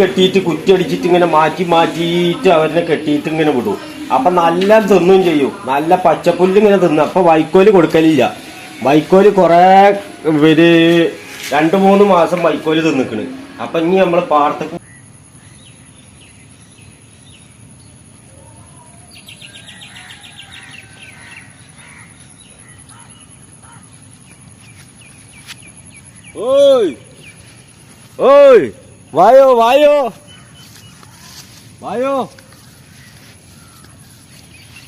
കെട്ടിയിട്ട് കുറ്റിയടിച്ചിട്ട് ഇങ്ങനെ മാറ്റി മാറ്റിയിട്ട് അവരെ കെട്ടിയിട്ട് ഇങ്ങനെ വിടും. അപ്പൊ നല്ല തിന്നും ചെയ്യും. നല്ല പച്ചപ്പുല്ല് ഇങ്ങനെ തിന്നും. അപ്പൊ വൈക്കോൽ കൊടുക്കലില്ല. വൈക്കോൽ കൊറേ ഇവർ രണ്ട് മൂന്ന് മാസം വൈക്കോൽ തിന്നിക്കണ്. അപ്പൊ ഇനി നമ്മൾ പാടത്തേക്ക് ഓയ്. ഓയ്. വായോ വായോ. വായോ.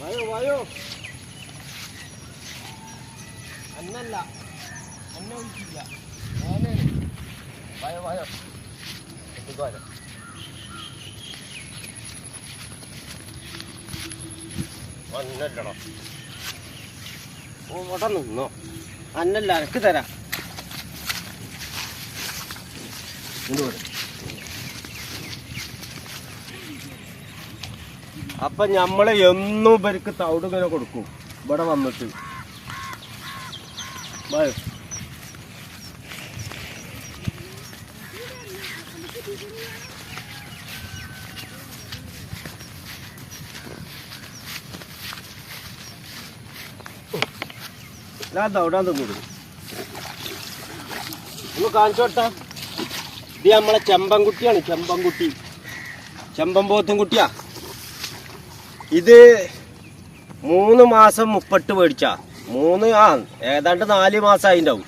വായോ വായോ. അന്നല്ല. അന്ന ഒഴിച്ചില്ല. വായോ വായോ. എത്തിക്കോ വായോ. ഓ ഇവിടെ നിന്നോ. അന്നല്ല അനക്ക് തരാം. ഇങ്ങോട്ട് അപ്പൊ ഞമ്മൾ എന്നും ഇവർക്ക് തവിട് ഇങ്ങനെ കൊടുക്കും. ഇവിടെ വന്നിട്ട്. കാണിച്ചോട്ടാ ഇത് നമ്മളെ ചെമ്പൻകുട്ടിയാണ് ചെമ്പൻകുട്ടി. ചെമ്പൻ പോത്തും കുട്ടിയാ ഇത് മൂന്ന് മാസം മുപ്പട്ട് മേടിച്ച മൂന്ന് ആ ഏതാണ്ട് നാല് മാസമായി ഉണ്ടാവും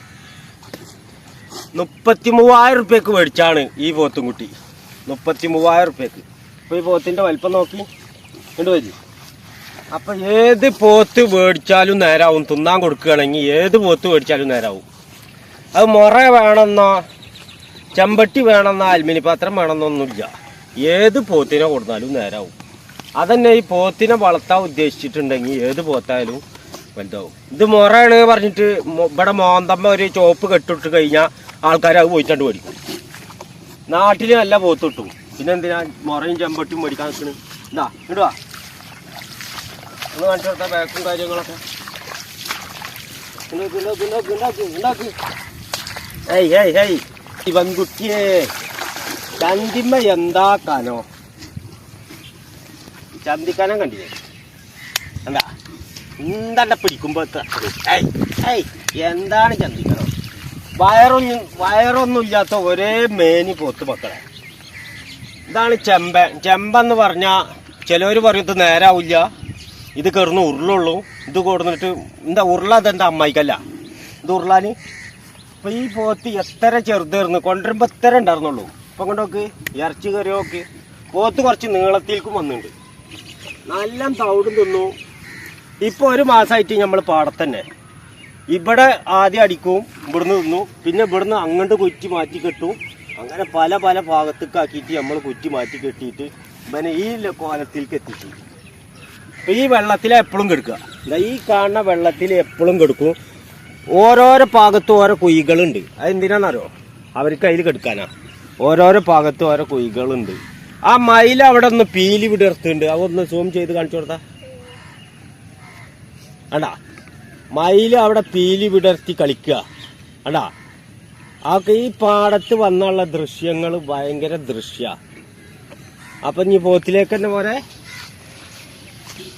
മുപ്പത്തി മൂവായിരം റുപ്യക്ക് മേടിച്ചാണ് ഈ പോത്തും കുട്ടി. മുപ്പത്തി മൂവായിരം റുപ്യക്ക്. അപ്പോൾ ഈ പോത്തിന്റെ വലിപ്പം നോക്കി. കണ്ടു വരും അപ്പം ഏത് പോത്ത് മേടിച്ചാലും നേരാവും. തിന്നാൻ കൊടുക്കുകയാണെങ്കിൽ ഏത് പോത്ത് മേടിച്ചാലും നേരാവും. അത് മുറ വേണമെന്നോ ചെമ്പട്ടി വേണമെന്നോ അലുമിനി പാത്രം വേണമെന്നൊന്നുമില്ല ഏത് പോത്തിനെ കൊടുത്താലും നേരാവും. അതന്നെ ഈ പോത്തിനെ വളർത്താൻ ഉദ്ദേശിച്ചിട്ടുണ്ടെങ്കിൽ ഏത് പോത്തായാലും വലുതാവും ഇത് മുറയാണ് പറഞ്ഞിട്ട് ഇവിടെ മോന്തമ്മ ഒരു ചോപ്പ് കെട്ടിട്ട് കഴിഞ്ഞാൽ ആൾക്കാർ അത് പോയിട്ടു മേടിക്കും നാട്ടിൽ നല്ല പോത്ത് കിട്ടും പിന്നെ എന്തിനാ മുറയും ചെമ്പട്ടിയും മേടിക്കാൻ നിൽക്കണ് എന്താ ഇടുവാ ഒന്ന് കാണിച്ചു ബാക്കും കാര്യങ്ങളൊക്കെ. ഏയ് ഏയ് ഏയ് ഇവൻകുട്ടിയെ ചന്തിമ്മ എന്താക്കാനോ ചന്തിക്കാനം കണ്ടില്ലേ? എന്താ എന്താണ്ട പിടിക്കുമ്പോ ഇത്ര- ഏയ് ഏയ് എന്താണ് ചന്തിക്കണോ വയറൊന്നും വയറൊന്നും ഇല്ലാത്ത ഒരേ മേനി പോത്ത് മക്കളെ. ഇതാണ് ചെമ്പ. ചെമ്പെന്ന് പറഞ്ഞാ ചിലവർ പറയും ഇത് നേരാവില്ല. ഇത് കയറുന്ന ഉരുളുള്ളൂ. ഇത് കൊടുന്നിട്ട് എന്താ ഉരുള അതെന്താ അമ്മായിക്കല്ല? ഇത് ഉരുളാന്? അപ്പൊ ഈ പോത്ത് എത്ര ചെറുതായിരുന്നു. കൊണ്ടുവരുമ്പോ എത്ര ഉണ്ടായിരുന്നുള്ളൂ. ഇപ്പൊ കൊണ്ടോക്ക് ഇറച്ചി കയറിയോക്ക് പോത്ത് കുറച്ച് നീളത്തിലേക്കും വന്നിട്ടുണ്ട്. നല്ല തവിടും തിന്നു. ഇപ്പൊ ഒരു മാസമായിട്ട് നമ്മൾ പാടത്തന്നെ. ഇവിടെ ആദ്യം അടിക്കും ഇവിടുന്ന് തിന്നു. പിന്നെ ഇവിടുന്ന് അങ്ങോട്ട് കുറ്റി മാറ്റി കെട്ടും. അങ്ങനെ പല പല ഭാഗത്തേക്ക് ആക്കിയിട്ട് നമ്മൾ കുറ്റി മാറ്റി കെട്ടിയിട്ട് പിന്നെ ഈ കോലത്തിലേക്ക് എത്തിച്ചു. ഇപ്പം ഈ വെള്ളത്തിൽ എപ്പോഴും കെടുക്കുക. ഈ കാണുന്ന വെള്ളത്തിൽ എപ്പോഴും കെടുക്കും. ഓരോരോ ഭാഗത്തും ഓരോ കുയികളുണ്ട് അതെന്തിനാണെന്നറിയോ അവർക്ക് അതിൽ കെടുക്കാനാ. ഓരോരോ ഭാഗത്തും ഓരോ കുഴികളുണ്ട്. ആ മയിൽ അവിടെ ഒന്ന് പീലി വിടർത്തുണ്ട്. അതൊന്ന് സൂം ചെയ്ത് കാണിച്ചു കൊടുത്താ. അണ്ടാ മയിൽ അവിടെ പീലി വിടർത്തി കളിക്കുക. അണ്ടാ ആ ഈ പാടത്ത് വന്നുള്ള ദൃശ്യങ്ങൾ ഭയങ്കര ദൃശ്യ. അപ്പൊ ഇനി പോത്തിലേക്ക് തന്നെ പോരെ?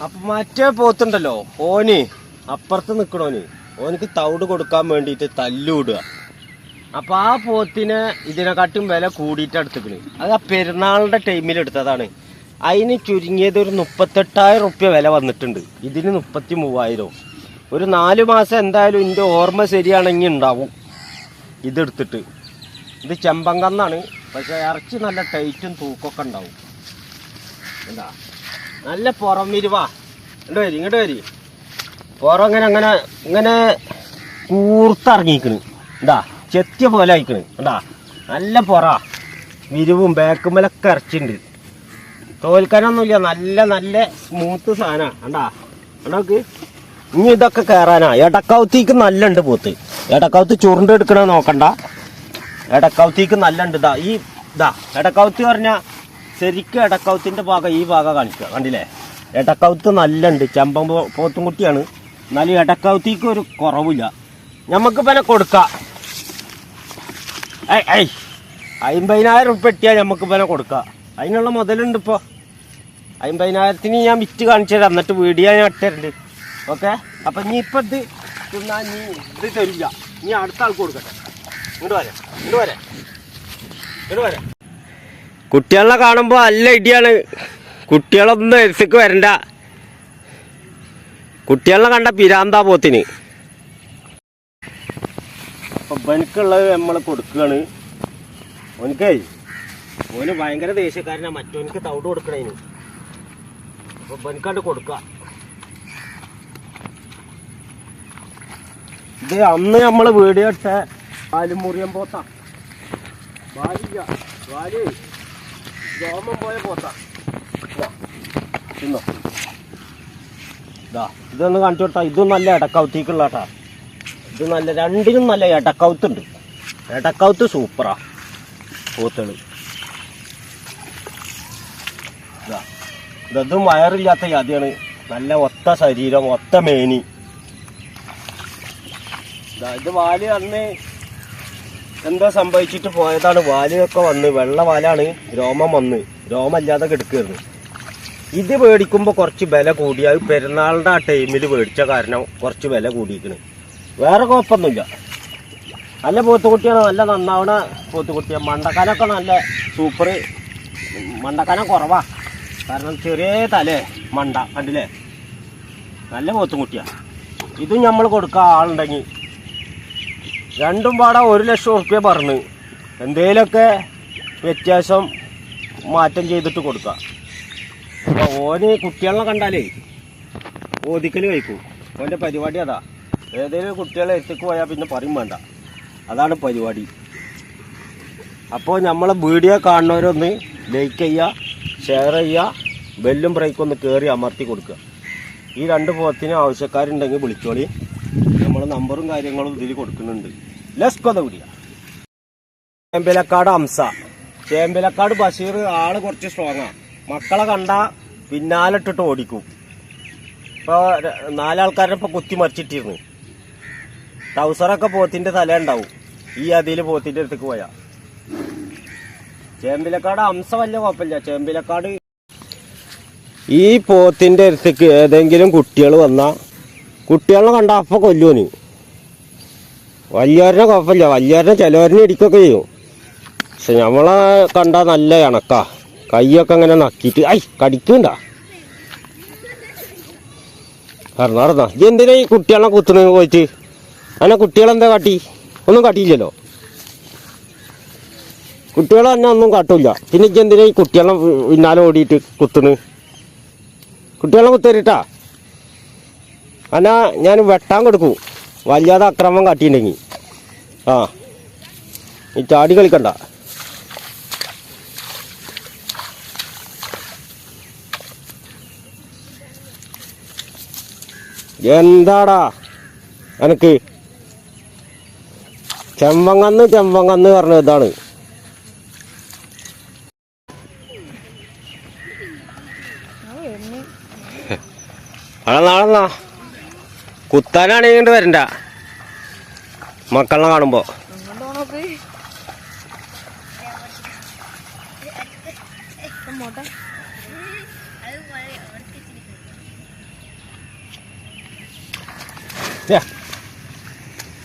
അപ്പൊ മറ്റേ പോത്തുണ്ടല്ലോ ഓന്. അപ്പുറത്ത് നിക്കണോന്. ഓനക്ക് തവിട് കൊടുക്കാൻ വേണ്ടിയിട്ട് തല്ലുവിടുക അപ്പൊ ആ പോത്തിന് ഇതിനെക്കാട്ടും വില കൂടിയിട്ട് എടുത്തിക്കണ്. അത് ആ പെരുന്നാളിന്റെ ടൈമിൽ എടുത്തതാണ്. അതിന് ചുരുങ്ങിയത് ഒരു മുപ്പത്തെട്ടായിരം റുപ്യ വില വന്നിട്ടുണ്ട്. ഇതിന് മുപ്പത്തി മൂവായിരം ഒരു നാല് മാസം എന്തായാലും എന്റെ ഓർമ്മ ശരിയാണെങ്കിൽ ഉണ്ടാവും ഇതെടുത്തിട്ട്. ഇത് ചെമ്പങ്കന്നാണ്. പക്ഷെ ഇറച്ചി നല്ല ടൈറ്റും തൂക്കൊക്കെ ഉണ്ടാവും. എന്താ? നല്ല പുറം വിരുവാ. ഇങ്ങോട്ട് വരി ഇങ്ങോട്ട് വരി. പുറം ഇങ്ങനെ അങ്ങനെ ഇങ്ങനെ കൂർത്തിറങ്ങിക്കണ്. എന്താ ചെത്തിയ പോലെ ആയിക്കണ് കണ്ടാ? നല്ല പുറ. വിരിവും ബാക്കുമ്മലൊക്കെ ഇറച്ചിണ്ട്. തോൽക്കാനൊന്നുമില്ല. നല്ല നല്ല സ്മൂത്ത് സാധനമാണ് കണ്ടാ? കണ്ടോക്ക് ഇനി ഇതൊക്കെ കയറാനാ എടക്കൗത്തിക്ക് നല്ല ഉണ്ട് പോത്ത്. എടക്കൗത്ത് ചുരുണ്ട് എടുക്കണ നോക്കണ്ട. എടക്കൗത്തിക്ക് നല്ല ഉണ്ട് ഇതാ ഈ ഇതാ. എടക്കൗത്ത് പറഞ്ഞാൽ ശരിക്കും എടക്കൗത്തിന്റെ ഭാഗം ഈ ഭാഗം കാണിക്കുക. കണ്ടില്ലേ? എടക്കൗത്ത് നല്ല ഉണ്ട് ചെമ്പം പോത്തും കുട്ടിയാണ് എന്നാലും എടക്കൗത്തിക്ക് ഒരു കുറവില്ല. ഞമ്മക്ക് പിന്നെ കൊടുക്കാം. ഏയ് അമ്പതിനായിരം ഉറുപ്പ എട്ടിയാൽ നമുക്ക് ഇവനെ കൊടുക്കാം. അതിനുള്ള മുതലുണ്ട് ഇപ്പോൾ അമ്പതിനായിരത്തിന് ഞാൻ വിറ്റ് കാണിച്ചു തരാം. എന്നിട്ട് വീഡിയോ ഞാൻ ഇട്ടുണ്ട് ഓക്കെ? അപ്പം നീ ഇപ്പം ഇത് തിന്നാ നീ ഇത് തരില്ല. നീ അടുത്ത ആൾക്ക് കൊടുക്കട്ടെ. ഇങ്ങോട്ട് വരെ. ഇങ്ങോട്ട് വരെ. ഇങ്ങോട്ട് വരെ. കുട്ടികളെ കാണുമ്പോൾ നല്ല ഇടിയാണ്. കുട്ടികളൊന്നും എഴുത്തേക്ക് വരണ്ട. കുട്ടികളെ കണ്ട പിരാന്താ പോത്തിന്. അപ്പൊ ഇവനക്കുള്ളത് നമ്മൾ കൊടുക്കുകയാണ് ഓനിക്കേ ഓന് ഭയങ്കര ദേഷ്യക്കാരനാ. മറ്റോനിക്ക് തവിട് കൊടുക്കണേന്. അപ്പൊ ഇവനക്കണ്ട് കൊടുക്ക. ഇത് അന്ന് നമ്മൾ വീഡിയോ ഇട്ട പാലുമുറിയം പോത്ത. വാലില്ല. വാൽ. രോമം പോയ പോത്ത. ഇതാ, തിന്നോ ഇതൊന്ന് കാണിച്ചു കൊടുത്താ. ഇതും നല്ല ഇടക്കൗത്തേക്കുള്ള കേട്ടാ ഇത് നല്ല രണ്ടിനും നല്ല ഇടക്കൗത്തുണ്ട് ഇടക്കൗത്ത് സൂപ്പറാ. പൂത്തൾ. ഇതാ. വയറില്ലാത്ത ജാതിയാണ് നല്ല ഒത്ത ശരീരം ഒത്ത മേനി. ഇതാ വാൽ അന്ന് എന്താ സംഭവിച്ചിട്ട് പോയതാണ്. വാലിയൊക്കെ വന്ന് വെള്ള വാലാണ് രോമം വന്ന്. രോമല്ലാതെ കിടക്കുകയായിരുന്നു ഇത് മേടിക്കുമ്പോൾ കുറച്ച് വില കൂടി. അത് പെരുന്നാളിന്റെ ആ ടൈമിൽ മേടിച്ച കാരണം കുറച്ച് വില കൂടിയിരിക്കണ്. വേറെ കുഴപ്പമൊന്നുമില്ല. നല്ല പോത്തുകുട്ടിയാണ് നല്ല നന്നാവണ പോത്തുകുട്ടിയാണ് മണ്ടക്കാനൊക്കെ നല്ല സൂപ്പർ മണ്ടക്കാന കുറവാ. കാരണം ചെറിയ തലേ മണ്ട കണ്ടില്ലേ? നല്ല പോത്തുകുട്ടിയാണ് ഇതും നമ്മൾ കൊടുക്കുക ആളുണ്ടെങ്കിൽ രണ്ടും പാടെ ഒരു ലക്ഷം ഉറുപ്പ്യ പറഞ്ഞ് എന്തേലൊക്കെ വ്യത്യാസം മാറ്റം ചെയ്തിട്ട് കൊടുക്കുക അപ്പോൾ ഓന് കുട്ടികളെ കണ്ടാലേ ഓതിക്കൽ കഴിക്കും. ഓന്റെ പരിപാടി അതാ. ഏതെങ്കിലും കുട്ടികളെ എത്തിക്ക് പോയാൽ പിന്നെ പറയും വേണ്ട. അതാണ് പരിപാടി. അപ്പോൾ നമ്മളെ വീഡിയോ കാണുന്നവരൊന്ന് ലൈക്ക് ചെയ്യുക ഷെയർ ചെയ്യുക ബെല്ലും ബ്രേക്കും ഒന്ന് കയറി അമർത്തി കൊടുക്കുക. ഈ രണ്ട് പോത്തിന് ആവശ്യക്കാരുണ്ടെങ്കിൽ വിളിച്ചോളി. നമ്മൾ നമ്പറും കാര്യങ്ങളും ഇതിൽ കൊടുക്കുന്നുണ്ട്. ലെസ്കൊത വിടിയ ചേമ്പിലക്കാട് അംസ. ചേമ്പിലക്കാട് ബഷീർ ആൾ കുറച്ച് സ്ട്രോങ്ങാണ് മക്കളെ കണ്ട പിന്നാലിട്ടിട്ട് ഓടിക്കും. ഇപ്പോൾ നാലാൾക്കാരെ ഇപ്പോൾ കുത്തി മറിച്ചിട്ടിരുന്നു. ടൗസറൊക്കെ പോത്തിന്റെ തല ഉണ്ടാവും. ഈ അതിൽ പോത്തിന്റെ അടുത്തേക്ക് പോയാ. ചേമ്പിലക്കാട് അംസ വലിയ കുഴപ്പമില്ല. ചേമ്പിലക്കാട് ഈ പോത്തിന്റെ അടുത്തേക്ക് ഏതെങ്കിലും കുട്ടികൾ വന്നാ കുട്ടികളെ കണ്ട അപ്പൊ കൊല്ലുവന് വലിയവരനെ കുഴപ്പമില്ല. വലിയവരനെ ചിലവരനെ ഇടിക്കൊക്കെ ചെയ്യും. പക്ഷെ നമ്മളെ കണ്ട നല്ല ഇണക്കാ. കൈയൊക്കെ അങ്ങനെ നക്കിട്ട് ഐ കടിക്കണ്ട. നടന്ന ഇജ്ജ് എന്തിനാ ഈ കുട്ടികളെ കുത്തുന്നത് പോയിട്ട്? അങ്ങനെ കുട്ടികളെന്താ കാട്ടി? ഒന്നും കാട്ടിയില്ലല്ലോ. കുട്ടികളെ തന്നെ ഒന്നും കാട്ടൂല പിന്നെ ഇജ്ജ് എന്തിനാ ഈ കുട്ടികളെ പിന്നാലെ ഓടിയിട്ട് കുത്തുന്നു? കുട്ടികളെ കുത്തരിട്ടാ അന്നാ ഞാൻ വെട്ടാൻ കൊടുക്കും. വല്ലാതെ അക്രമം കാട്ടിയിട്ടുണ്ടെങ്കിൽ ആ. ഈ ചാടി കളിക്കണ്ട. എന്താടാ? എനക്ക് ചെമ്പങ്ങന്ന് ചെമ്പങ്ങന്ന് പറഞ്ഞ ഇതാണ്. അവിടെ നാളെന്നാ കുത്താനാണെങ്കിൽ വരണ്ട. മക്കളെ കാണുമ്പോ.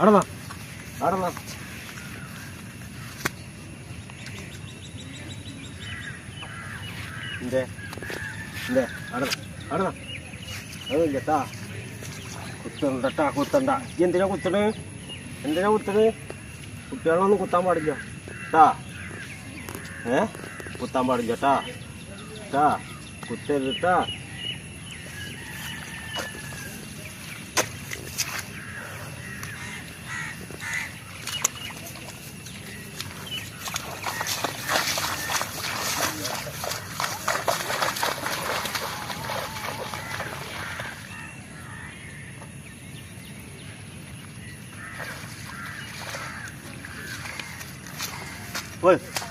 അടന്നാ അടന്നാ എന്തേ എന്തേ അടന്ന അടന്ന അതില്ലട്ടാ കുത്തണ്ടട്ടാ കുത്തണ്ട ഇജ്ജ് എന്തിനാ കുത്തണ് എന്തിനാ കുത്തണ് കുട്ടികളൊന്നും കുത്താൻ പാടില്ല ട്ടാ ഏ കുത്താൻ പാടില്ല ട്ടാ ട്ടാ കുത്തരുത് ട്ടാ പോയി